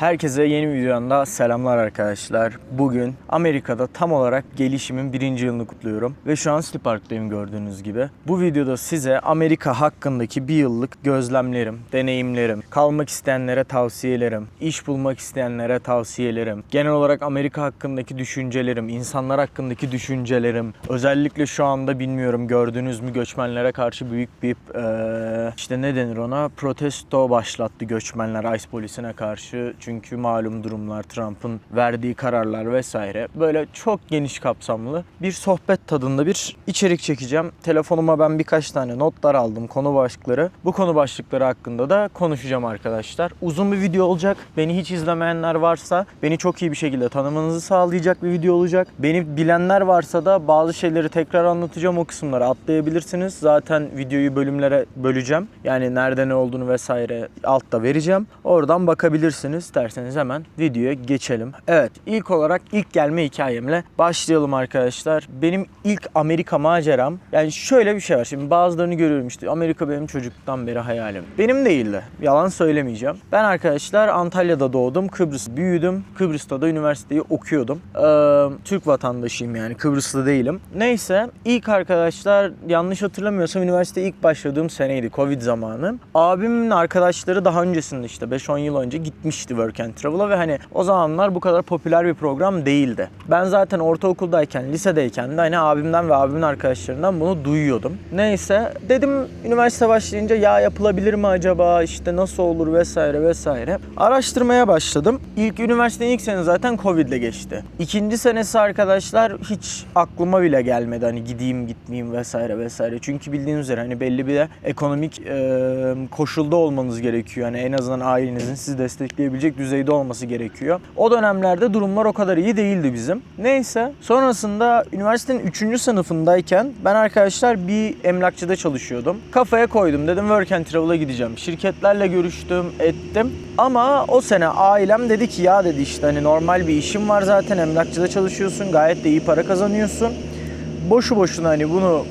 Herkese yeni videomda selamlar arkadaşlar. Bugün Amerika'da tam olarak gelişimin birinci yılını kutluyorum. Ve şu an City Park'tayım gördüğünüz gibi. Bu videoda size Amerika hakkındaki bir yıllık gözlemlerim, deneyimlerim, kalmak isteyenlere tavsiyelerim, iş bulmak isteyenlere tavsiyelerim, genel olarak Amerika hakkındaki düşüncelerim, insanlar hakkındaki düşüncelerim, özellikle şu anda bilmiyorum gördünüz mü göçmenlere karşı büyük bir eee, işte ne denir ona protesto başlattı göçmenler ICE polisine karşı. Çünkü malum durumlar Trump'ın verdiği kararlar vesaire. Böyle çok geniş kapsamlı bir sohbet tadında bir içerik çekeceğim. Telefonuma ben birkaç tane notlar aldım konu başlıkları. Bu konu başlıkları hakkında da konuşacağım arkadaşlar. Uzun bir video olacak. Beni hiç izlemeyenler varsa beni çok iyi bir şekilde tanımanızı sağlayacak bir video olacak. Beni bilenler varsa da bazı şeyleri tekrar anlatacağım o kısımları atlayabilirsiniz. Zaten videoyu bölümlere böleceğim. Yani nerede ne olduğunu vesaire altta vereceğim. Oradan bakabilirsiniz. İsterseniz hemen videoya geçelim. Evet ilk olarak ilk gelme hikayemle başlayalım arkadaşlar. Benim ilk Amerika maceram yani şöyle bir şey var. Şimdi bazılarını görüyorum işte Amerika benim çocukluktan beri hayalim. Benim değildi. Yalan söylemeyeceğim. Ben arkadaşlar Antalya'da doğdum. Kıbrıs büyüdüm. Kıbrıs'ta da üniversiteyi okuyordum. Ee, Türk vatandaşıyım yani Kıbrıslı değilim. Neyse ilk arkadaşlar yanlış hatırlamıyorsam üniversiteye ilk başladığım seneydi Covid zamanı. Abimin arkadaşları daha öncesinde işte 5-10 yıl önce gitmişti Work and Travel'a ve hani o zamanlar bu kadar popüler bir program değildi. Ben zaten ortaokuldayken, lisedeyken de hani abimden ve abimin arkadaşlarından bunu duyuyordum. Neyse dedim üniversite başlayınca ya yapılabilir mi acaba işte nasıl olur vesaire vesaire. Araştırmaya başladım. İlk üniversitenin ilk sene zaten Covid ile geçti. İkinci senesi arkadaşlar hiç aklıma bile gelmedi hani gideyim gitmeyeyim vesaire vesaire. Çünkü bildiğiniz üzere hani belli bir de ekonomik e, koşulda olmanız gerekiyor. Yani en azından ailenizin sizi destekleyebilecek düzeyde olması gerekiyor. O dönemlerde durumlar o kadar iyi değildi bizim. Neyse sonrasında üniversitenin 3. sınıfındayken ben arkadaşlar bir emlakçıda çalışıyordum. Kafaya koydum dedim work and travel'a gideceğim. Şirketlerle görüştüm ettim ama o sene ailem dedi ki ya dedi işte hani normal bir işim var zaten emlakçıda çalışıyorsun gayet de iyi para kazanıyorsun. Boşu boşuna hani bunu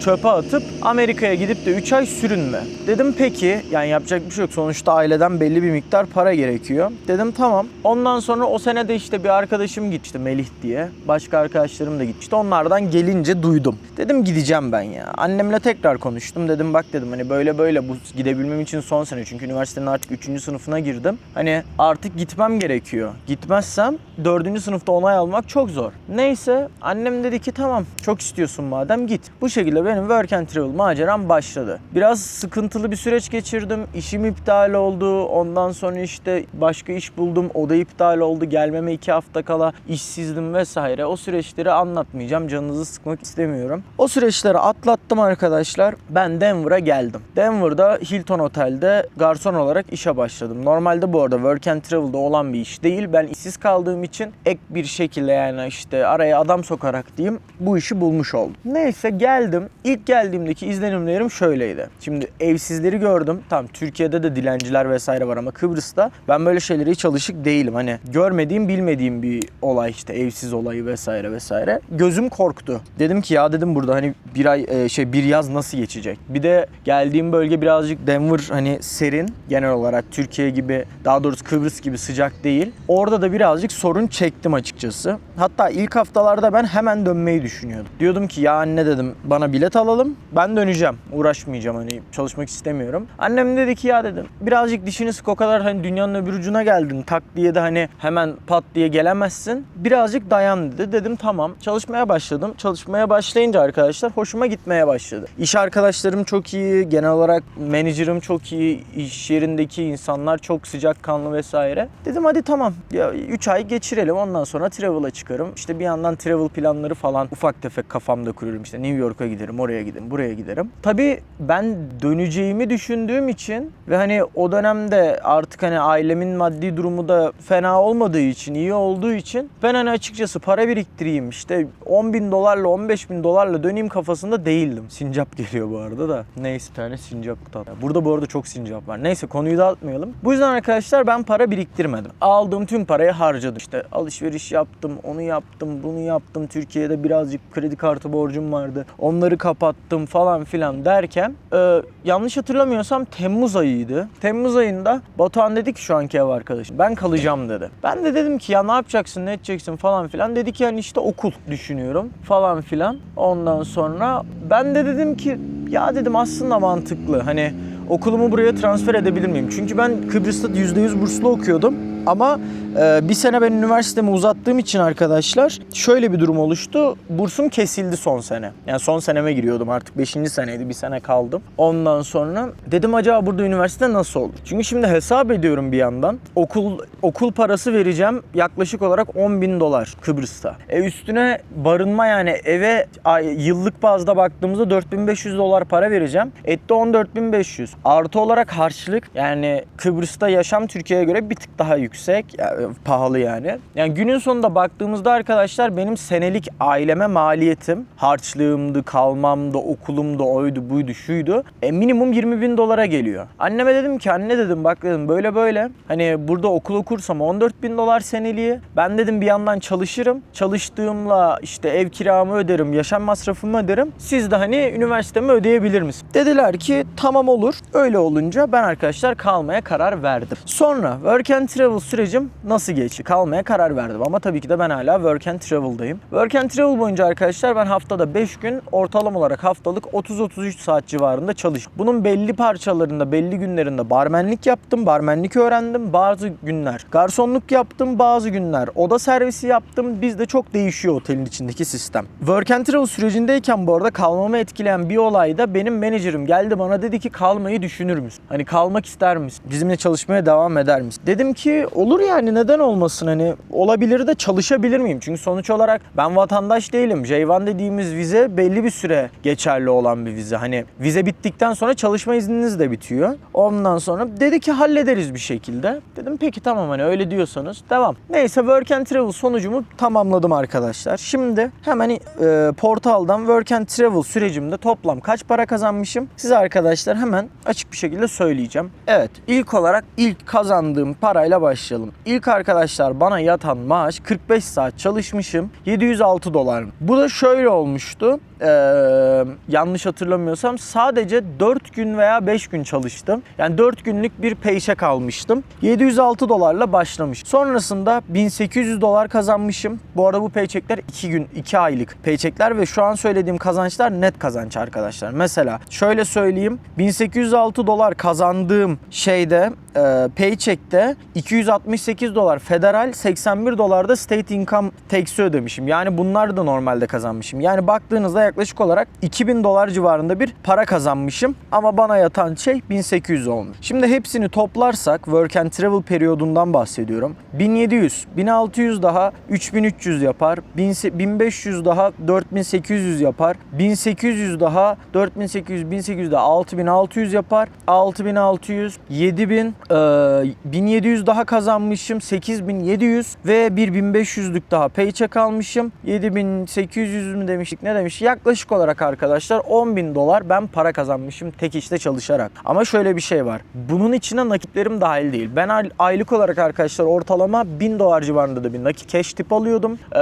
çöpe atıp Amerika'ya gidip de 3 ay sürünme. Dedim peki yani yapacak bir şey yok. Sonuçta aileden belli bir miktar para gerekiyor. Dedim tamam. Ondan sonra o sene de işte bir arkadaşım gitmişti Melih diye. Başka arkadaşlarım da gitmişti. Onlardan gelince duydum. Dedim gideceğim ben ya. Annemle tekrar konuştum. Dedim bak dedim hani böyle böyle bu gidebilmem için son sene. Çünkü üniversitenin artık 3. sınıfına girdim. Hani artık gitmem gerekiyor. Gitmezsem 4. sınıfta onay almak çok zor. Neyse annem dedi ki tamam çok istiyorsun madem git. Bu şekilde benim work and travel maceram başladı. Biraz sıkıntılı bir süreç geçirdim. İşim iptal oldu. Ondan sonra işte başka iş buldum. O da iptal oldu. Gelmeme iki hafta kala işsizdim vesaire. O süreçleri anlatmayacağım. Canınızı sıkmak istemiyorum. O süreçleri atlattım arkadaşlar. Ben Denver'a geldim. Denver'da Hilton Otel'de garson olarak işe başladım. Normalde bu arada work and travel'da olan bir iş değil. Ben işsiz kaldığım için ek bir şekilde yani işte araya adam sokarak diyeyim bu işi bulmuş oldum. Neyse geldim. İlk geldiğimdeki izlenimlerim şöyleydi. Şimdi evsizleri gördüm. Tamam Türkiye'de de dilenciler vesaire var ama Kıbrıs'ta ben böyle şeylere hiç alışık değilim. Hani görmediğim bilmediğim bir olay işte evsiz olayı vesaire vesaire. Gözüm korktu. Dedim ki ya dedim burada hani bir ay e, şey bir yaz nasıl geçecek? Bir de geldiğim bölge birazcık Denver hani serin genel olarak Türkiye gibi daha doğrusu Kıbrıs gibi sıcak değil. Orada da birazcık sorun çektim açıkçası. Hatta ilk haftalarda ben hemen dönmeyi düşünüyordum. Diyordum ki ya anne dedim bana bilet alalım. Ben döneceğim. Uğraşmayacağım hani çalışmak istemiyorum. Annem dedi ki ya dedim birazcık dişini sık o kadar hani dünyanın öbür ucuna geldin. Tak diye de hani hemen pat diye gelemezsin. Birazcık dayan dedi. Dedim tamam. Çalışmaya başladım. Çalışmaya başlayınca arkadaşlar hoşuma gitmeye başladı. İş arkadaşlarım çok iyi. Genel olarak menajerim çok iyi. iş yerindeki insanlar çok sıcakkanlı vesaire. Dedim hadi tamam. Ya 3 ay geçirelim. Ondan sonra travel'a çıkarım. İşte bir yandan travel planları falan ufak tefek kafamda kuruyorum. İşte New York'a giderim, oraya giderim, buraya giderim. Tabii ben döneceğimi düşündüğüm için ve hani o dönemde artık hani ailemin maddi durumu da fena olmadığı için, iyi olduğu için ben hani açıkçası para biriktireyim işte 10 bin dolarla 15 bin dolarla döneyim kafasında değildim. Sincap geliyor bu arada da. Neyse tane sincap tat. Burada bu arada çok sincap var. Neyse konuyu dağıtmayalım. Bu yüzden arkadaşlar ben para biriktirmedim. Aldığım tüm parayı harcadım. İşte alışveriş yaptım, onu yaptım, bunu yaptım. Türkiye'de birazcık kredi kartı borcum vardı. Onları kapattım falan filan derken e, yanlış hatırlamıyorsam Temmuz ayıydı. Temmuz ayında Batuhan dedi ki şu anki ev arkadaşım ben kalacağım dedi. Ben de dedim ki ya ne yapacaksın ne edeceksin falan filan. Dedi ki yani işte okul düşünüyorum falan filan. Ondan sonra ben de dedim ki ya dedim aslında mantıklı hani okulumu buraya transfer edebilir miyim? Çünkü ben Kıbrıs'ta %100 burslu okuyordum. Ama e, bir sene ben üniversitemi uzattığım için arkadaşlar şöyle bir durum oluştu. Bursum kesildi son sene. Yani son seneme giriyordum artık 5. seneydi bir sene kaldım. Ondan sonra dedim acaba burada üniversite nasıl olur? Çünkü şimdi hesap ediyorum bir yandan. Okul okul parası vereceğim yaklaşık olarak 10 bin dolar Kıbrıs'ta. E üstüne barınma yani eve ay, yıllık bazda baktığımızda 4500 dolar para vereceğim. Etti 14500. Artı olarak harçlık yani Kıbrıs'ta yaşam Türkiye'ye göre bir tık daha yüksek. Yani pahalı yani. Yani günün sonunda baktığımızda arkadaşlar benim senelik aileme maliyetim harçlığımdı, kalmamdı, okulumdu, oydu, buydu, şuydu. E, minimum 20 bin dolara geliyor. Anneme dedim ki anne dedim bak dedim böyle böyle. Hani burada okul okursam 14 bin dolar seneliği. Ben dedim bir yandan çalışırım. Çalıştığımla işte ev kiramı öderim, yaşam masrafımı öderim. Siz de hani üniversitemi ödeyebilir misiniz? Dediler ki tamam olur. Öyle olunca ben arkadaşlar kalmaya karar verdim. Sonra work and travel sürecim nasıl geçti? Kalmaya karar verdim ama tabii ki de ben hala work and travel'dayım. Work and travel boyunca arkadaşlar ben haftada 5 gün ortalama olarak haftalık 30-33 saat civarında çalıştım. Bunun belli parçalarında, belli günlerinde barmenlik yaptım, barmenlik öğrendim. Bazı günler garsonluk yaptım, bazı günler oda servisi yaptım. Bizde çok değişiyor otelin içindeki sistem. Work and travel sürecindeyken bu arada kalmamı etkileyen bir olay da benim menajerim geldi bana dedi ki kalmayı düşünür müsün? Hani kalmak ister misin? Bizimle çalışmaya devam eder misin? Dedim ki olur yani neden olmasın hani olabilir de çalışabilir miyim? Çünkü sonuç olarak ben vatandaş değilim. J1 dediğimiz vize belli bir süre geçerli olan bir vize. Hani vize bittikten sonra çalışma izniniz de bitiyor. Ondan sonra dedi ki hallederiz bir şekilde. Dedim peki tamam hani öyle diyorsanız devam. Neyse work and travel sonucumu tamamladım arkadaşlar. Şimdi hemen e, portaldan work and travel sürecimde toplam kaç para kazanmışım? Size arkadaşlar hemen açık bir şekilde söyleyeceğim. Evet ilk olarak ilk kazandığım parayla başlayalım. İlk arkadaşlar bana yatan maaş 45 saat çalışmışım. 706 dolar. Bu da şöyle olmuştu. Ee, yanlış hatırlamıyorsam sadece 4 gün veya 5 gün çalıştım. Yani 4 günlük bir paycheck almıştım. 706 dolarla başlamış. Sonrasında 1800 dolar kazanmışım. Bu arada bu paycheckler 2 gün 2 aylık paycheckler ve şu an söylediğim kazançlar net kazanç arkadaşlar. Mesela şöyle söyleyeyim. 1806 dolar kazandığım şeyde e, paycheck'te 268 dolar federal 81 dolar da state income tax'i ödemişim. Yani bunlar da normalde kazanmışım. Yani baktığınızda yaklaşık olarak 2000 dolar civarında bir para kazanmışım. Ama bana yatan şey 1800 olmuş. Şimdi hepsini toplarsak work and travel periyodundan bahsediyorum. 1700, 1600 daha 3300 yapar. 1500 daha 4800 yapar. 1800 daha 4800, 1800 daha 6600 yapar. 6600, 7000, e, 1700 daha kazanmışım. 8700 ve bir 1500'lük daha paycheck almışım. 7800 mü demiştik ne demiş? Yaklaşık olarak arkadaşlar 10.000 dolar ben para kazanmışım tek işte çalışarak. Ama şöyle bir şey var. Bunun içine nakitlerim dahil değil. Ben ay- aylık olarak arkadaşlar ortalama 1000 dolar civarında da bir nakit cash tip alıyordum. Ee,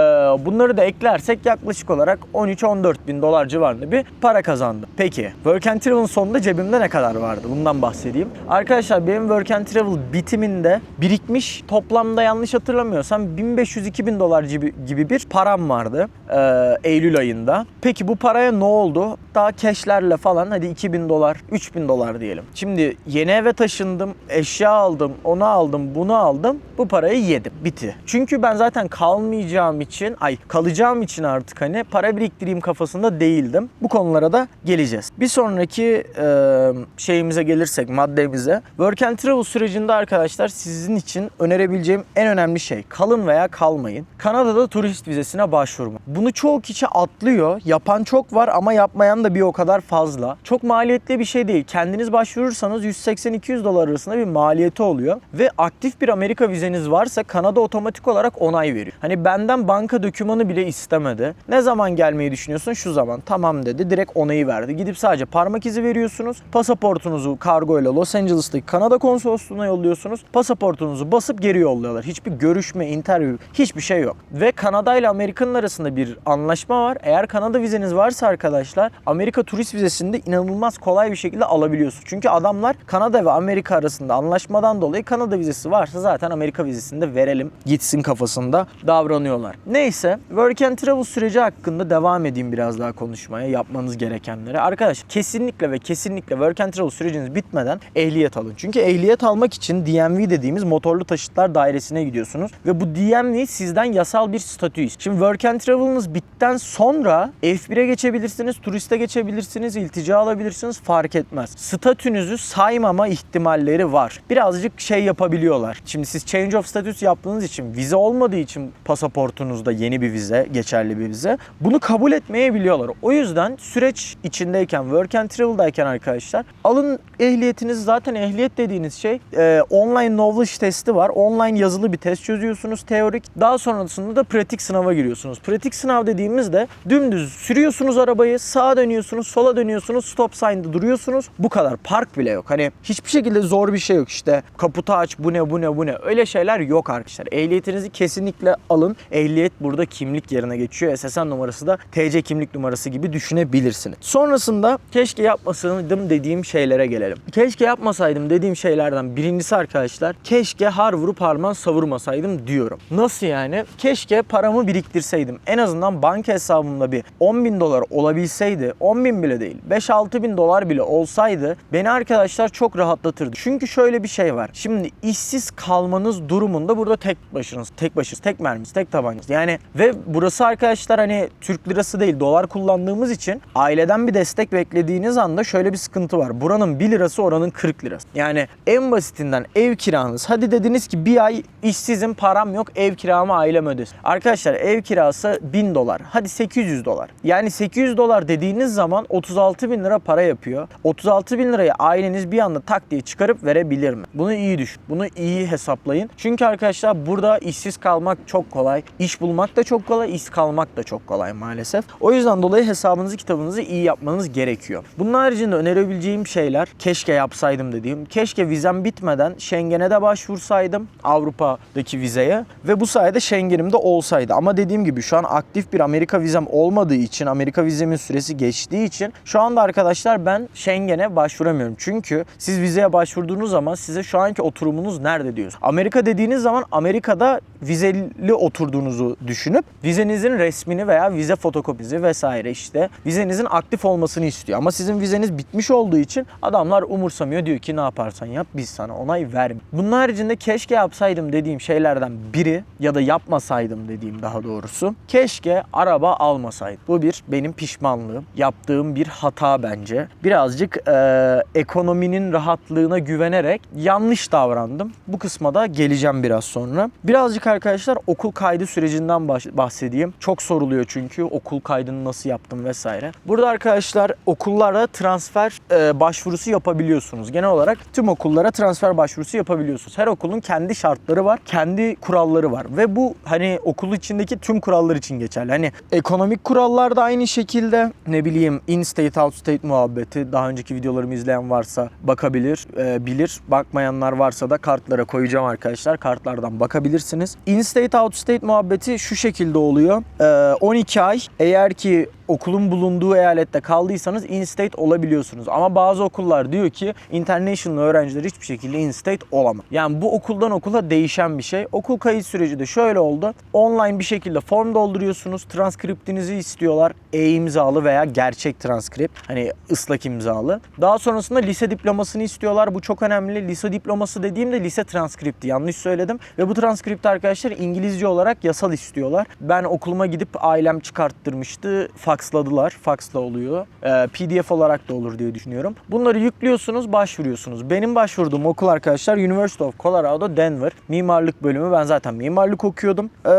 bunları da eklersek yaklaşık olarak 13-14 bin dolar civarında bir para kazandım. Peki Work and Travel'ın sonunda cebimde ne kadar vardı? Bundan bahsedeyim. Arkadaşlar benim Work and Travel bitiminde birikmiş toplamda yanlış hatırlamıyorsam 1500-2000 dolar gibi, bir param vardı ee, Eylül ayında. Peki bu paraya ne oldu? Daha cashlerle falan hadi 2000 dolar, 3000 dolar diyelim. Şimdi yeni eve taşındım, eşya aldım, onu aldım, bunu aldım. Bu parayı yedim. Bitti. Çünkü ben zaten kalmayacağım için, ay kalacağım için artık hani para biriktireyim kafasında değildim. Bu konulara da geleceğiz. Bir sonraki e, şeyimize gelirsek, maddemize. Work and travel sürecinde arkadaşlar sizin için önerebileceğim en önemli şey kalın veya kalmayın. Kanada'da turist vizesine başvurma. Bunu çoğu kişi atlıyor. Yapan çok var ama yapmayan da bir o kadar fazla. Çok maliyetli bir şey değil. Kendiniz başvurursanız 180-200 dolar arasında bir maliyeti oluyor. Ve aktif bir Amerika vizeniz varsa Kanada otomatik olarak onay veriyor. Hani benden banka dokümanı bile istemedi. Ne zaman gelmeyi düşünüyorsun? Şu zaman. Tamam dedi. Direkt onayı verdi. Gidip sadece parmak izi veriyorsunuz. Pasaportunuzu kargoyla Los Angeles'taki Kanada konsolosluğuna yolluyorsunuz. Pasaportunuzu basıp geri yolluyorlar. Hiçbir görüşme, interview, hiçbir şey yok. Ve Kanada ile Amerika'nın arasında bir anlaşma var. Eğer Kanada vizesi vizeniz varsa arkadaşlar Amerika turist vizesinde inanılmaz kolay bir şekilde alabiliyorsunuz. Çünkü adamlar Kanada ve Amerika arasında anlaşmadan dolayı Kanada vizesi varsa zaten Amerika vizesini de verelim gitsin kafasında davranıyorlar. Neyse work and travel süreci hakkında devam edeyim biraz daha konuşmaya yapmanız gerekenleri. Arkadaş kesinlikle ve kesinlikle work and travel süreciniz bitmeden ehliyet alın. Çünkü ehliyet almak için DMV dediğimiz motorlu taşıtlar dairesine gidiyorsunuz ve bu DMV sizden yasal bir statü istiyor. Şimdi work and travel'ınız bitten sonra F1'e geçebilirsiniz, turiste geçebilirsiniz, iltica alabilirsiniz fark etmez. Statünüzü saymama ihtimalleri var. Birazcık şey yapabiliyorlar. Şimdi siz change of status yaptığınız için vize olmadığı için pasaportunuzda yeni bir vize, geçerli bir vize. Bunu kabul etmeyebiliyorlar. O yüzden süreç içindeyken, work and travel'dayken arkadaşlar alın ehliyetiniz zaten ehliyet dediğiniz şey e, online knowledge testi var. Online yazılı bir test çözüyorsunuz teorik. Daha sonrasında da pratik sınava giriyorsunuz. Pratik sınav dediğimizde dümdüz sürüyorsunuz arabayı, sağa dönüyorsunuz, sola dönüyorsunuz, stop sign'da duruyorsunuz. Bu kadar. Park bile yok. Hani hiçbir şekilde zor bir şey yok işte. Kaputu aç, bu ne bu ne bu ne. Öyle şeyler yok arkadaşlar. Ehliyetinizi kesinlikle alın. Ehliyet burada kimlik yerine geçiyor. SSN numarası da TC kimlik numarası gibi düşünebilirsiniz. Sonrasında keşke yapmasaydım dediğim şeylere gelelim. Keşke yapmasaydım dediğim şeylerden birincisi arkadaşlar keşke har vurup harman savurmasaydım diyorum. Nasıl yani? Keşke paramı biriktirseydim. En azından banka hesabımda bir 10 bin dolar olabilseydi 10 bin bile değil 5-6 bin dolar bile olsaydı beni arkadaşlar çok rahatlatırdı. Çünkü şöyle bir şey var. Şimdi işsiz kalmanız durumunda burada tek başınız, tek başınız, tek merminiz, tek tabancanız. Yani ve burası arkadaşlar hani Türk lirası değil dolar kullandığımız için aileden bir destek beklediğiniz anda şöyle bir sıkıntı var. Buranın 1 lirası oranın 40 lirası. Yani en basitinden ev kiranız. Hadi dediniz ki bir ay işsizim param yok ev kiramı ailem ödesin. Arkadaşlar ev kirası 1000 dolar. Hadi 800 dolar. Yani 800 dolar dediğiniz zaman 36 bin lira para yapıyor. 36 bin lirayı aileniz bir anda tak diye çıkarıp verebilir mi? Bunu iyi düşün. Bunu iyi hesaplayın. Çünkü arkadaşlar burada işsiz kalmak çok kolay. İş bulmak da çok kolay. iş kalmak da çok kolay maalesef. O yüzden dolayı hesabınızı kitabınızı iyi yapmanız gerekiyor. Bunun haricinde önerebileceğim şeyler keşke yapsaydım dediğim. Keşke vizem bitmeden Schengen'e de başvursaydım. Avrupa'daki vizeye. Ve bu sayede Schengen'im de olsaydı. Ama dediğim gibi şu an aktif bir Amerika vizem olmadığı için, Amerika vizemin süresi geçtiği için şu anda arkadaşlar ben Schengen'e başvuramıyorum. Çünkü siz vizeye başvurduğunuz zaman size şu anki oturumunuz nerede diyoruz. Amerika dediğiniz zaman Amerika'da vizeli oturduğunuzu düşünüp vizenizin resmini veya vize fotokopisi vesaire işte vizenizin aktif olmasını istiyor. Ama sizin vizeniz bitmiş olduğu için adamlar umursamıyor. Diyor ki ne yaparsan yap biz sana onay vermiyor. Bunun haricinde keşke yapsaydım dediğim şeylerden biri ya da yapmasaydım dediğim daha doğrusu. Keşke araba almasaydım. Bu bir benim pişmanlığım. Yaptığım bir hata bence. Birazcık eee, ekonominin rahatlığına güvenerek yanlış davrandım. Bu kısma da geleceğim biraz sonra. Birazcık arkadaşlar okul kaydı sürecinden bahsedeyim. Çok soruluyor çünkü okul kaydını nasıl yaptım vesaire. Burada arkadaşlar okullara transfer e, başvurusu yapabiliyorsunuz. Genel olarak tüm okullara transfer başvurusu yapabiliyorsunuz. Her okulun kendi şartları var, kendi kuralları var ve bu hani okul içindeki tüm kurallar için geçerli. Hani ekonomik kurallar da aynı şekilde ne bileyim in state out state muhabbeti daha önceki videolarımı izleyen varsa bakabilir, e, bilir. Bakmayanlar varsa da kartlara koyacağım arkadaşlar. Kartlardan bakabilirsiniz. In state out state muhabbeti şu şekilde oluyor. E, 12 ay eğer ki okulun bulunduğu eyalette kaldıysanız in-state olabiliyorsunuz. Ama bazı okullar diyor ki international öğrenciler hiçbir şekilde in-state olamaz. Yani bu okuldan okula değişen bir şey. Okul kayıt süreci de şöyle oldu. Online bir şekilde form dolduruyorsunuz. Transkriptinizi istiyorlar. E-imzalı veya gerçek transkript. Hani ıslak imzalı. Daha sonrasında lise diplomasını istiyorlar. Bu çok önemli. Lise diploması dediğimde lise transkripti. Yanlış söyledim. Ve bu transkript arkadaşlar İngilizce olarak yasal istiyorlar. Ben okuluma gidip ailem çıkarttırmıştı. Faxladılar. Faxla oluyor. Ee, PDF olarak da olur diye düşünüyorum. Bunları yüklüyorsunuz, başvuruyorsunuz. Benim başvurduğum okul arkadaşlar University of Colorado Denver. Mimarlık bölümü. Ben zaten mimarlık okuyordum. Ee,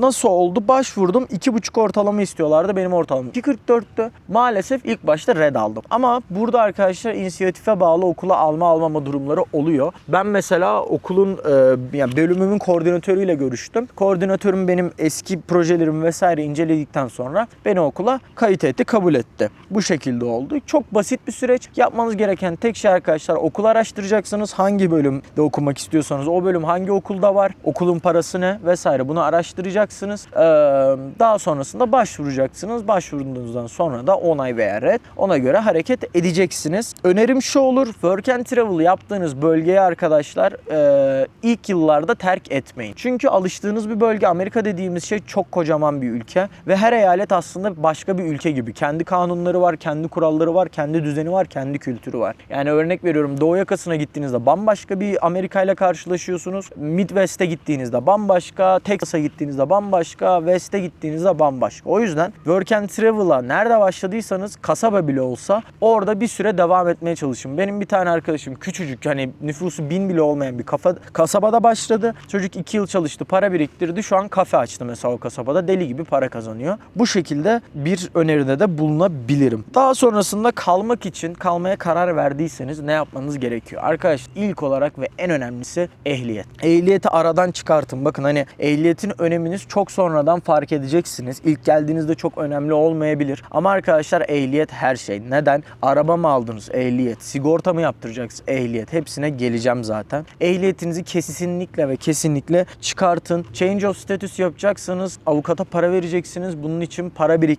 nasıl oldu? Başvurdum. 2,5 ortalama istiyorlardı. Benim ortalamam 2.44'tü. Maalesef ilk başta red aldım. Ama burada arkadaşlar inisiyatife bağlı okula alma almama durumları oluyor. Ben mesela okulun e, yani bölümümün koordinatörüyle görüştüm. Koordinatörüm benim eski projelerimi vesaire inceledikten sonra beni okula kayıt etti, kabul etti. Bu şekilde oldu. Çok basit bir süreç. Yapmanız gereken tek şey arkadaşlar okul araştıracaksınız. Hangi bölümde okumak istiyorsanız o bölüm hangi okulda var, okulun parası ne vesaire bunu araştıracaksınız. Ee, daha sonrasında başvuracaksınız. Başvurduğunuzdan sonra da onay veya red ona göre hareket edeceksiniz. Önerim şu olur. Work and travel yaptığınız bölgeye arkadaşlar e, ilk yıllarda terk etmeyin. Çünkü alıştığınız bir bölge Amerika dediğimiz şey çok kocaman bir ülke ve her eyalet aslında başka bir ülke gibi. Kendi kanunları var, kendi kuralları var, kendi düzeni var, kendi kültürü var. Yani örnek veriyorum Doğu yakasına gittiğinizde bambaşka bir Amerika ile karşılaşıyorsunuz. Midwest'e gittiğinizde bambaşka, Texas'a gittiğinizde bambaşka, West'e gittiğinizde bambaşka. O yüzden Work and Travel'a nerede başladıysanız kasaba bile olsa orada bir süre devam etmeye çalışın. Benim bir tane arkadaşım küçücük hani nüfusu bin bile olmayan bir kafa, kasabada başladı. Çocuk iki yıl çalıştı, para biriktirdi. Şu an kafe açtı mesela o kasabada. Deli gibi para kazanıyor. Bu şekilde bir öneride de bulunabilirim. Daha sonrasında kalmak için kalmaya karar verdiyseniz ne yapmanız gerekiyor? Arkadaşlar ilk olarak ve en önemlisi ehliyet. Ehliyeti aradan çıkartın. Bakın hani ehliyetin öneminiz çok sonradan fark edeceksiniz. İlk geldiğinizde çok önemli olmayabilir. Ama arkadaşlar ehliyet her şey. Neden? Araba mı aldınız? Ehliyet. Sigorta mı yaptıracaksınız? Ehliyet. Hepsine geleceğim zaten. Ehliyetinizi kesinlikle ve kesinlikle çıkartın. Change of status yapacaksanız avukata para vereceksiniz. Bunun için para biriktirin.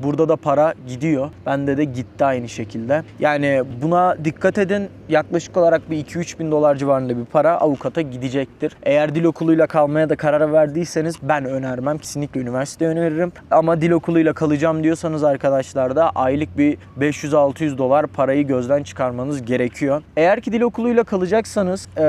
Burada da para gidiyor. Bende de gitti aynı şekilde. Yani buna dikkat edin. Yaklaşık olarak bir 2-3 bin dolar civarında bir para avukata gidecektir. Eğer dil okuluyla kalmaya da karar verdiyseniz ben önermem. Kesinlikle üniversite öneririm. Ama dil okuluyla kalacağım diyorsanız arkadaşlar da aylık bir 500-600 dolar parayı gözden çıkarmanız gerekiyor. Eğer ki dil okuluyla kalacaksanız e,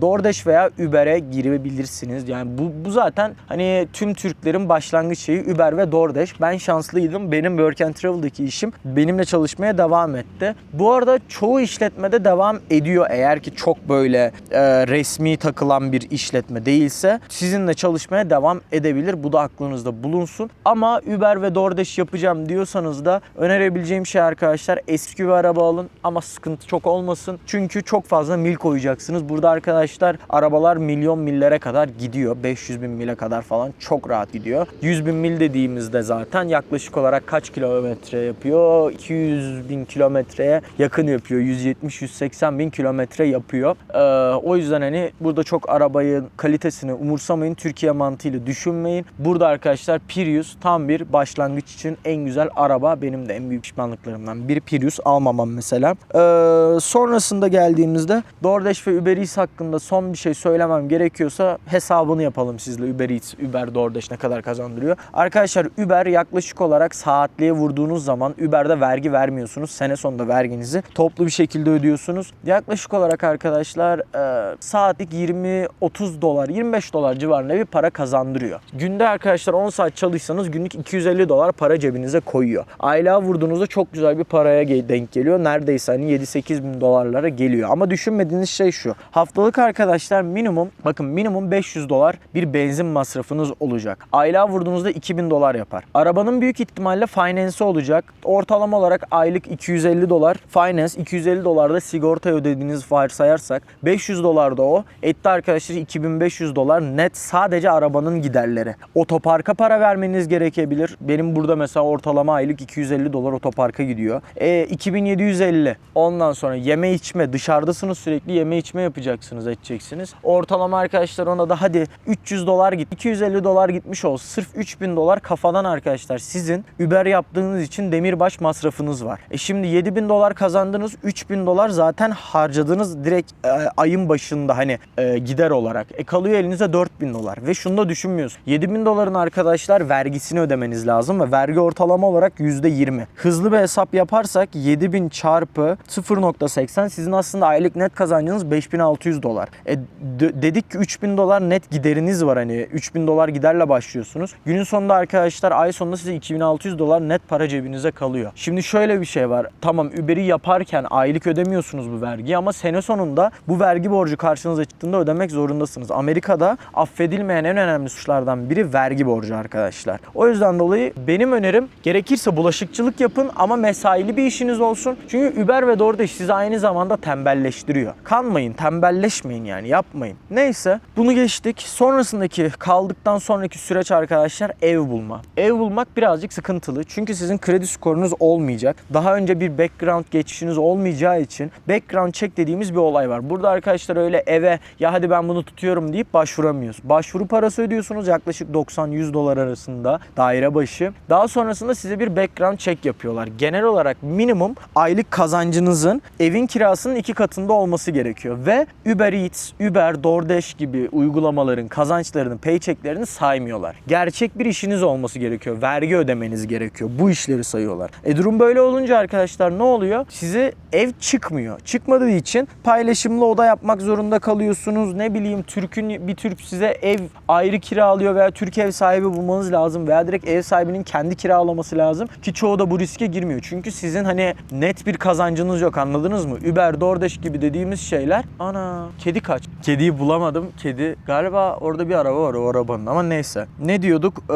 DoorDash veya Uber'e girebilirsiniz. Yani bu, bu zaten hani tüm Türklerin başlangıç şeyi Uber ve DoorDash. Ben şanslıydım. Benim Work and Travel'daki işim benimle çalışmaya devam etti. Bu arada çoğu işletmede devam ediyor eğer ki çok böyle e, resmi takılan bir işletme değilse sizinle çalışmaya devam edebilir. Bu da aklınızda bulunsun. Ama Uber ve DoorDash yapacağım diyorsanız da önerebileceğim şey arkadaşlar eski bir araba alın ama sıkıntı çok olmasın. Çünkü çok fazla mil koyacaksınız. Burada arkadaşlar arabalar milyon millere kadar gidiyor. 500 bin mile kadar falan çok rahat gidiyor. 100 bin mil dediğimizde zaten yaklaşık olarak kaç kilometre yapıyor? 200 bin kilometreye yakın yapıyor. 170-180 bin kilometre yapıyor. Ee, o yüzden hani burada çok arabayın kalitesini umursamayın. Türkiye mantığıyla düşünmeyin. Burada arkadaşlar Prius tam bir başlangıç için en güzel araba. Benim de en büyük pişmanlıklarımdan biri Prius almamam mesela. Ee, sonrasında geldiğimizde DoorDash ve Uber Eats hakkında son bir şey söylemem gerekiyorsa hesabını yapalım sizle Uber Eats, Uber DoorDash ne kadar kazandırıyor. Arkadaşlar Uber yaklaşık olarak saatliğe vurduğunuz zaman Uber'de vergi vermiyorsunuz. Sene sonunda verginizi toplu bir şekilde ödüyorsunuz. Yaklaşık olarak arkadaşlar e, saatlik 20-30 dolar, 25 dolar civarında bir para kazandırıyor. Günde arkadaşlar 10 saat çalışsanız günlük 250 dolar para cebinize koyuyor. Aylığa vurduğunuzda çok güzel bir paraya denk geliyor. Neredeyse hani 7-8 bin dolarlara geliyor. Ama düşünmediğiniz şey şu. Haftalık arkadaşlar minimum bakın minimum 500 dolar bir benzin masrafınız olacak. Aylığa vurduğunuzda 2000 dolar yapar. Arabanın büyük ihtimalle finance'ı olacak. Ortalama olarak aylık 250 dolar finance, 250 dolar da sigorta ödediğiniz varsayarsak 500 dolar da o. Etti arkadaşlar 2500 dolar net sadece arabanın giderleri. Otoparka para vermeniz gerekebilir. Benim burada mesela ortalama aylık 250 dolar otoparka gidiyor. E, 2750. Ondan sonra yeme içme dışarıdasınız sürekli yeme içme yapacaksınız edeceksiniz. Ortalama arkadaşlar ona da hadi 300 dolar git 250 dolar gitmiş olsun. Sırf 3000 dolar kafadan arkadaşlar sizin Uber yaptığınız için demirbaş masrafınız var. E şimdi 7000 dolar kazandınız 3000 dolar zaten harcadığınız direkt e, ayın başında hani e, gider olarak. E kalıyor elinize 4000 dolar ve şunu da düşünmüyorsun. 7000 doların arkadaşlar vergisini ödemeniz lazım ve vergi ortalama olarak %20. Hızlı bir hesap yaparsak 7000 çarpı 0.80 sizin aslında aylık net kazancınız 5600 dolar. E, dedik ki 3000 dolar net gideriniz var hani 3000 dolar giderle başlıyorsunuz. Günün sonunda arkadaşlar ay sonunda size 2600 dolar net para cebinize kalıyor. Şimdi şöyle bir şey var. Tamam Uber'i yaparken aylık ödemiyorsunuz bu vergiyi ama sene sonunda bu vergi borcu karşınıza çıktığında ödemek zorundasınız. Amerika'da affedilmeyen en önemli suçlardan biri vergi borcu arkadaşlar. O yüzden dolayı benim önerim gerekirse bulaşıkçılık yapın ama mesaili bir işiniz olsun. Çünkü Uber ve DoorDash sizi aynı zamanda tembelleştiriyor. Kanmayın, tembelleşmeyin yani yapmayın. Neyse bunu geçtik. Sonrasındaki kaldıktan sonraki süreç arkadaşlar ev bulma. Ev bulmak birazcık sıkıntılı. Çünkü sizin kredi skorunuz olmayacak. Daha önce bir background geçişiniz olmayacağı için background check dediğimiz bir olay var. Burada arkadaşlar öyle eve ya hadi ben bunu tutuyorum deyip başvuramıyorsunuz. Başvuru parası ödüyorsunuz yaklaşık 90-100 dolar arasında daire başı. Daha sonrasında size bir background check yapıyorlar. Genel olarak minimum aylık kazancınızın evin kirasının iki katında olması gerekiyor. Ve Uber Eats, Uber, DoorDash gibi uygulamaların kazançlarını, paychecklerini saymıyorlar. Gerçek bir işiniz olması gerekiyor. Vergi ödemeniz gerekiyor. Bu işleri sayıyorlar. E durum böyle olunca arkadaşlar ne oluyor? Size ev çıkmıyor. Çıkmadığı için paylaşımlı oda yapmak zorunda kalıyorsunuz. Ne bileyim Türk'ün bir Türk size ev ayrı kiralıyor veya Türk ev sahibi bulmanız lazım veya direkt ev sahibinin kendi kiralaması lazım ki çoğu da bu riske girmiyor. Çünkü sizin hani net bir kazancınız yok anladınız mı? Uber, DoorDash gibi dediğimiz şeyler. Ana kedi kaç? Kediyi bulamadım. Kedi galiba orada bir araba var o arabanın ama neyse. Ne diyorduk? Ee,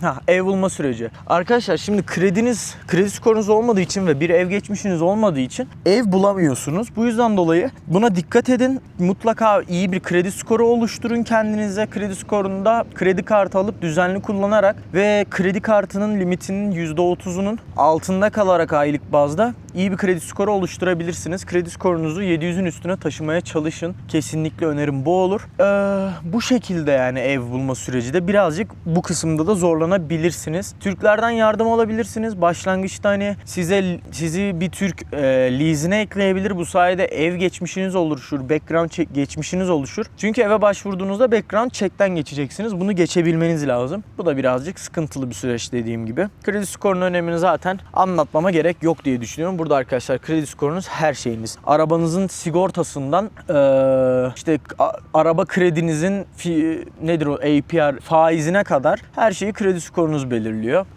ha, ev bulma süreci. Arkadaşlar şimdi krediniz, kredi skorunuz olmadığı için ve bir ev geçmişiniz olmadığı için ev bulamıyorsunuz. Bu yüzden dolayı buna dikkat edin. Mutlaka iyi bir kredi skoru oluşturun kendinize. Kredi skorunda kredi kartı alıp düzenli kullanarak ve kredi kartının limitinin %30'unun altında kalarak aylık bazda iyi bir kredi skoru oluşturabilirsiniz. Kredi skorunuzu 700'ün üstüne taşımaya çalışın. Kesinlikle önerim bu olur. Ee, bu şekilde yani ev bulma süreci de birazcık bu kısımda da zorlanabilirsiniz. Türklerden yardım alabilirsiniz. Başlangıçta hani size sizi bir Türk e, leasine ekleyebilir. Bu sayede ev geçmişiniz oluşur. Background check geçmişiniz oluşur. Çünkü eve başvurduğunuzda background check'ten geçeceksiniz. Bunu geçebilmeniz lazım. Bu da birazcık sıkıntılı bir süreç dediğim gibi. Kredi skorunun önemini zaten anlatmama gerek yok diye düşünüyorum. Burada arkadaşlar kredi skorunuz her şeyiniz. Arabanızın sigortasından eee, işte araba kredinizin fi- nedir o APR faizine kadar her şeyi kredi skorunuz belirliyor.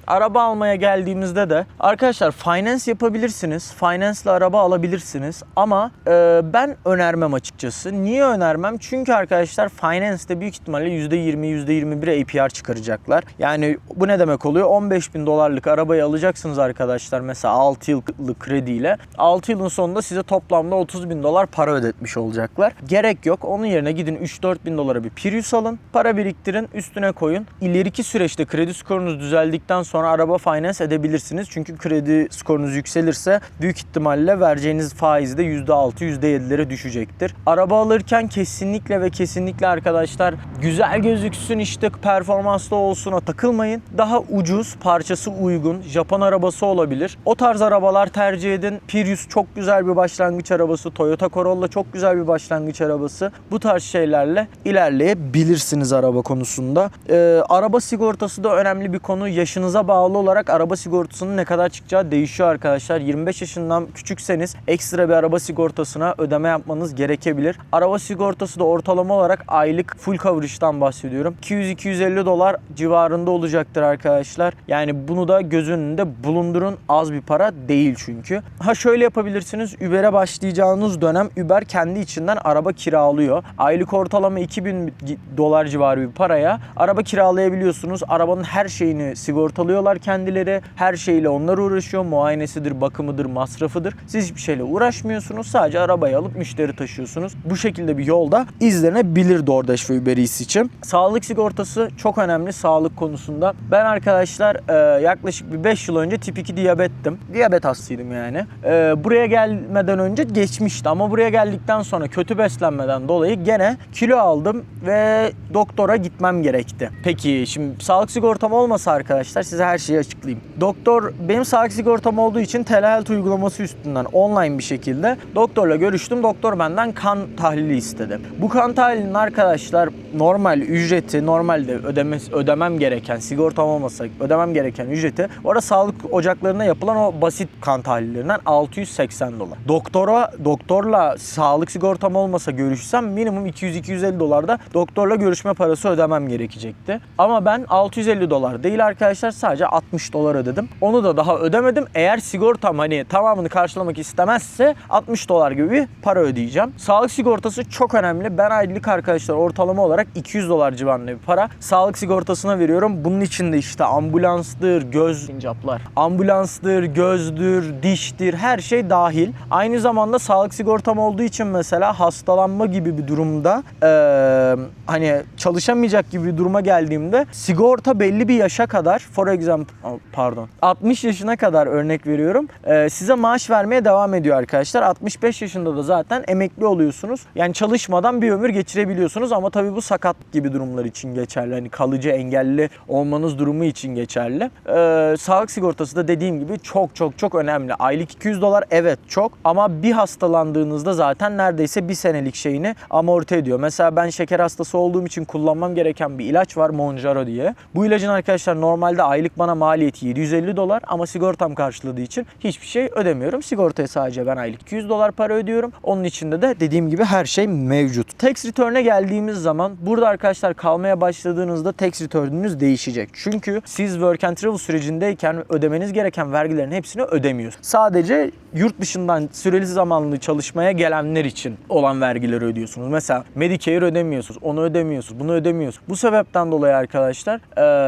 Araba almaya geldiğimizde de arkadaşlar finance yapabilirsiniz. Finance ile araba alabilirsiniz ama eee, ben önermem açıkçası. Niye önermem? Çünkü arkadaşlar finance'de büyük ihtimalle %20 %21 APR çıkaracaklar. Yani bu ne demek oluyor? 15 bin dolarlık arabayı alacaksınız arkadaşlar mesela 6 yıllık krediyle. 6 yılın sonunda size toplamda 30 bin dolar para ödetmiş olacaklar. Gerek yok. Onun yerine gidin 3-4 bin dolara bir Prius alın. Para biriktirin. Üstüne koyun. İleriki süreçte kredi skorunuz düzeldikten sonra araba finance edebilirsiniz. Çünkü kredi skorunuz yükselirse büyük ihtimalle vereceğiniz faiz de %6 %7'lere düşecektir. Araba alırken kesinlikle ve kesinlikle arkadaşlar güzel gözüksün işte performanslı olsun takılmayın. Daha ucuz, parçası uygun, Japon arabası olabilir. O tarz arabalar tercih edin. Prius çok güzel bir başlangıç arabası. Toyota Corolla çok güzel bir başlangıç arabası. Bu tarz şeylerle ilerleyebilirsiniz araba konusunda. Ee, araba sigortası da önemli bir konu. Yaşınıza bağlı olarak araba sigortasının ne kadar çıkacağı değişiyor arkadaşlar. 25 yaşından küçükseniz ekstra bir araba sigortasına ödeme yapmanız gerekebilir. Araba sigortası da ortalama olarak aylık full coverage'dan bahsediyorum. 200-250 dolar civarında olacaktır arkadaşlar. Yani bunu da göz önünde bulundurun. Az bir para değil çünkü. Ha şöyle yapabilirsiniz. Uber'e başlayacağınız dönem Uber kendi içinden araba kiralıyor. Aylık ortalama 2000 dolar civarı bir paraya araba kiralayabiliyorsunuz. Arabanın her şeyini sigortalıyorlar kendileri. Her şeyle onlar uğraşıyor. Muayenesidir, bakımıdır, masrafıdır. Siz hiçbir şeyle uğraşmıyorsunuz. Sadece arabayı alıp müşteri taşıyorsunuz. Bu şekilde bir yolda izlenebilir DoorDash ve Uber Eats için. Sağlık sigortası çok önemli sağlık konusunda. Ben arkadaşlar e, yaklaşık bir 5 yıl önce tip 2 diyabettim. Diyabet hastaydım yani. E, buraya gelmeden önce geçmişti ama buraya geldikten sonra kötü beslenmeden dolayı gene kilo aldım ve doktora gitmem gerekti. Peki şimdi sağlık sigortam olmasa arkadaşlar size her şeyi açıklayayım. Doktor benim sağlık sigortam olduğu için telehealth uygulaması üstünden online bir şekilde doktorla görüştüm. Doktor benden kan tahlili istedi. Bu kan tahlilinin arkadaşlar normal ücreti normalde ödemesi, ödemem gereken sigortam olmasa ödemem gereken ücreti orada sağlık ocaklarına yapılan o basit kan tahlillerinden 680 dolar. Doktora doktorla sağlık sigortam olmasa görüşsem minimum 200-250 dolarda doktorla görüşme parası ödemem gerekecekti. Ama ben 650 dolar değil arkadaşlar sadece 60 dolar ödedim. Onu da daha ödemedim. Eğer sigortam hani tamamını karşılamak istemezse 60 dolar gibi bir para ödeyeceğim. Sağlık sigortası çok önemli. Ben aylık arkadaşlar ortalama olarak 200 dolar civarında bir para sağlık sigortasına veriyorum. Bunun içinde işte ambulanstır, göz sincaplar. Ambulanstır, gözdür, diş iştir, her şey dahil. Aynı zamanda sağlık sigortam olduğu için mesela hastalanma gibi bir durumda eee, hani çalışamayacak gibi bir duruma geldiğimde sigorta belli bir yaşa kadar for example pardon 60 yaşına kadar örnek veriyorum eee, size maaş vermeye devam ediyor arkadaşlar. 65 yaşında da zaten emekli oluyorsunuz. Yani çalışmadan bir ömür geçirebiliyorsunuz ama tabii bu sakat gibi durumlar için geçerli. Hani kalıcı engelli olmanız durumu için geçerli. Eee, sağlık sigortası da dediğim gibi çok çok çok önemli. Aylık 200 dolar evet çok ama bir hastalandığınızda zaten neredeyse bir senelik şeyini amorti ediyor. Mesela ben şeker hastası olduğum için kullanmam gereken bir ilaç var Monjaro diye. Bu ilacın arkadaşlar normalde aylık bana maliyeti 750 dolar ama sigortam karşıladığı için hiçbir şey ödemiyorum. Sigortaya sadece ben aylık 200 dolar para ödüyorum. Onun içinde de dediğim gibi her şey mevcut. Tax return'e geldiğimiz zaman burada arkadaşlar kalmaya başladığınızda tax return'ünüz değişecek. Çünkü siz work and travel sürecindeyken ödemeniz gereken vergilerin hepsini ödemiyorsunuz. Sadece yurt dışından süreli zamanlı çalışmaya gelenler için olan vergileri ödüyorsunuz. Mesela Medicare ödemiyorsunuz, onu ödemiyorsunuz, bunu ödemiyorsunuz. Bu sebepten dolayı arkadaşlar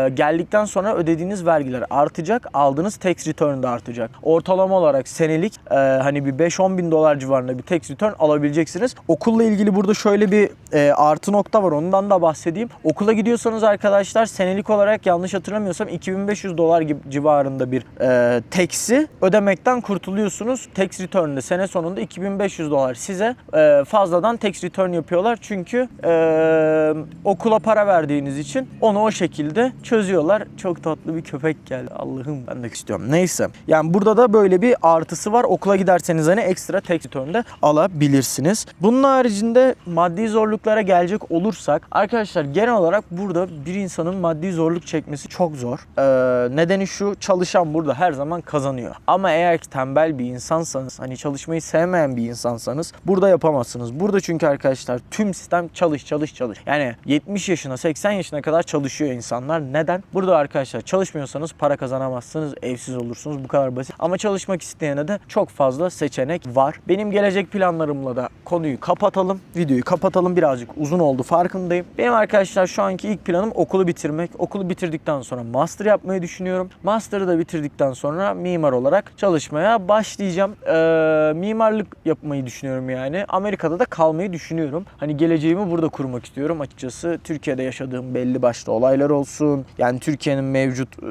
geldikten sonra ödediğiniz vergiler artacak, aldığınız tax return de artacak. Ortalama olarak senelik e, hani bir 5-10 bin dolar civarında bir tax return alabileceksiniz. Okulla ilgili burada şöyle bir e, artı nokta var ondan da bahsedeyim. Okula gidiyorsanız arkadaşlar senelik olarak yanlış hatırlamıyorsam 2500 dolar gibi civarında bir e, tax'i ödemekten kurtuluyorsunuz. Tax return'de sene sonunda 2500 dolar size e, fazladan tax return yapıyorlar. Çünkü e, okula para verdiğiniz için onu o şekilde çözüyorlar. Çok tatlı bir köpek geldi. Allah'ım ben de istiyorum. Neyse. Yani burada da böyle bir artısı var. Okula giderseniz hani ekstra tax return'de alabilirsiniz. Bunun haricinde maddi zorluklara gelecek olursak arkadaşlar genel olarak burada bir insanın maddi zorluk çekmesi çok zor. Ee, nedeni şu çalışan burada her zaman kazanıyor. Ama eğer ki tembel bir insansanız hani çalışmayı sevmeyen bir insansanız burada yapamazsınız. Burada çünkü arkadaşlar tüm sistem çalış çalış çalış. Yani 70 yaşına 80 yaşına kadar çalışıyor insanlar. Neden? Burada arkadaşlar çalışmıyorsanız para kazanamazsınız. Evsiz olursunuz. Bu kadar basit. Ama çalışmak isteyene de çok fazla seçenek var. Benim gelecek planlarımla da konuyu kapatalım. Videoyu kapatalım. Birazcık uzun oldu farkındayım. Benim arkadaşlar şu anki ilk planım okulu bitirmek. Okulu bitirdikten sonra master yapmayı düşünüyorum. Master'ı da bitirdikten sonra mimar olarak çalışmaya başlayacağım. Ee, mimarlık yapmayı düşünüyorum yani. Amerika'da da kalmayı düşünüyorum. Hani geleceğimi burada kurmak istiyorum açıkçası. Türkiye'de yaşadığım belli başlı olaylar olsun. Yani Türkiye'nin mevcut e,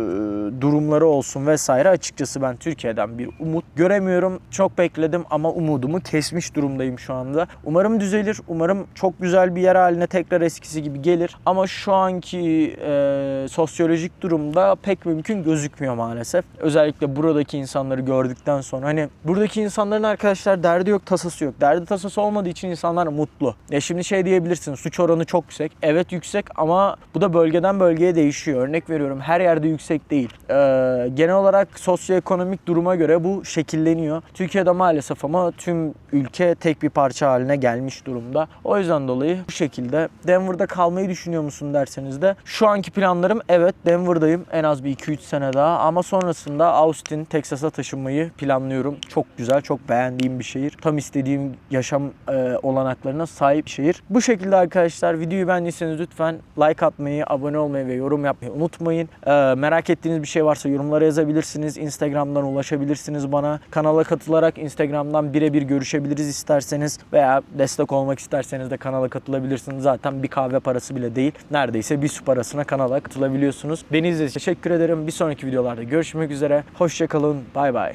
durumları olsun vesaire. Açıkçası ben Türkiye'den bir umut göremiyorum. Çok bekledim ama umudumu kesmiş durumdayım şu anda. Umarım düzelir. Umarım çok güzel bir yer haline tekrar eskisi gibi gelir. Ama şu anki e, sosyolojik durumda pek mümkün gözükmüyor maalesef. Özellikle buradaki insanları gördükten sonra hani buradaki insanların arkadaşlar derdi yok, tasası yok. Derdi tasası olmadığı için insanlar mutlu. Ya şimdi şey diyebilirsin suç oranı çok yüksek. Evet yüksek ama bu da bölgeden bölgeye değişiyor. Örnek veriyorum her yerde yüksek değil. Ee, genel olarak sosyoekonomik duruma göre bu şekilleniyor. Türkiye'de maalesef ama tüm ülke tek bir parça haline gelmiş durumda. O yüzden dolayı bu şekilde Denver'da kalmayı düşünüyor musun derseniz de şu anki planlarım evet Denver'dayım en az bir 2-3 sene daha ama sonrasında Austin, Texas'a taşınmayı planlıyorum. Çok güzel, çok beğendiğim bir şehir. Tam istediğim yaşam e, olanaklarına sahip şehir. Bu şekilde arkadaşlar videoyu beğendiyseniz lütfen like atmayı, abone olmayı ve yorum yapmayı unutmayın. E, merak ettiğiniz bir şey varsa yorumlara yazabilirsiniz. Instagram'dan ulaşabilirsiniz bana. Kanala katılarak Instagram'dan birebir görüşebiliriz isterseniz veya destek olmak isterseniz de kanala katılabilirsiniz. Zaten bir kahve parası bile değil. Neredeyse bir su parasına kanala katılabiliyorsunuz. Beni izlediğiniz için teşekkür ederim. Bir sonraki videolarda görüşmek üzere. Hoşçakalın. Bay bay.